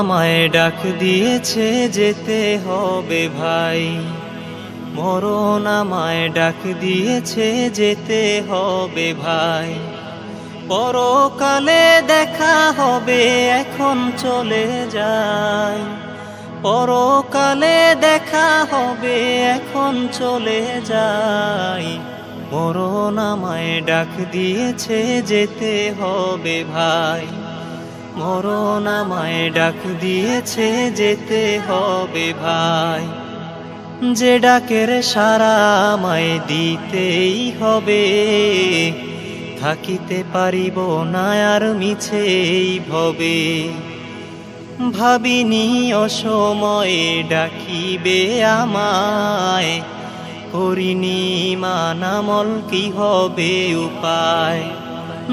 আমায় ডাক দিয়েছে যেতে হবে ভাই। মরণ আমায় ডাক দিয়েছে যেতে হবে ভাই। পরকালে দেখা হবে, এখন চলে যায় পরকালে দেখা হবে, এখন চলে যায় মরণ আমায় ডাক দিয়েছে, যেতে হবে ভাই। মরণ আমায় ডাক দিয়েছে, যেতে হবে ভাই। যে ডাকের সারা আমায় দিতেই হবে। থাকিতে পারিব না আর মিছেই ভবে। ভাবিনি অসময়ে ডাকিবে আমায়, করিনি মানামল কি হবে উপায়?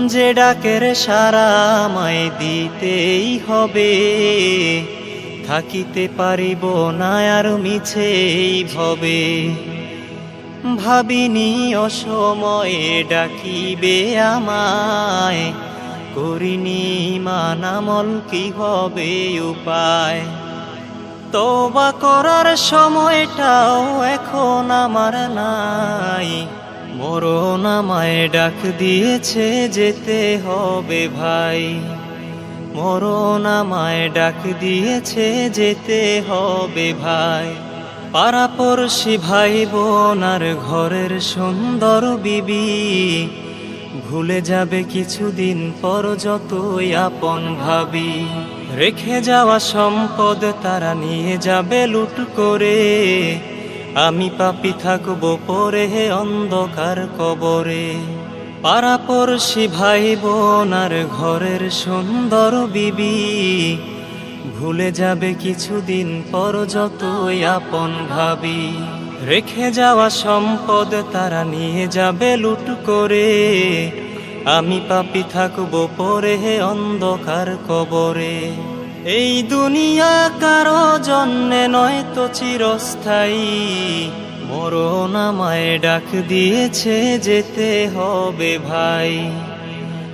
যে ডাকের সারা আমায় দিতেই হবে। থাকিতে পারিব না আর মিছেই ভবে। ভাবিনি অসময়ে ডাকিবে আমায়। করিনি মানামল কি হবে উপায়? তোবা করার সময়টাও এখন আমার নাই। মরণ আমায় ডাক দিয়েছে যেতে হবে ভাই। মরণ আমায় ডাক দিয়েছে যেতে হবে ভাই। পাড়াপড়শি ভাই বোন আর ঘরের সুন্দর বিবি, ভুলে যাবে কিছুদিন পর যতই আপন ভাবি। রেখে যাওয়া সম্পদ তারা নিয়ে যাবে লুট করে। আমি পাপি থাকব পরে হে অন্ধকার কবরে। পাড়াপড়শি ভাই বোন আর ঘরের সুন্দর বিবি ভুলে যাবে কিছুদিন পর যতই আপন ভাবি। রেখে যাওয়া সম্পদ তারা নিয়ে যাবে লুট করে। আমি পাপি থাকব পরে অন্ধকার কবরে। এই দুনিয়া কারও জন্যে নয় তো চিরস্থায়ী। মরণ আমায় ডাক দিয়েছে যেতে হবে ভাই।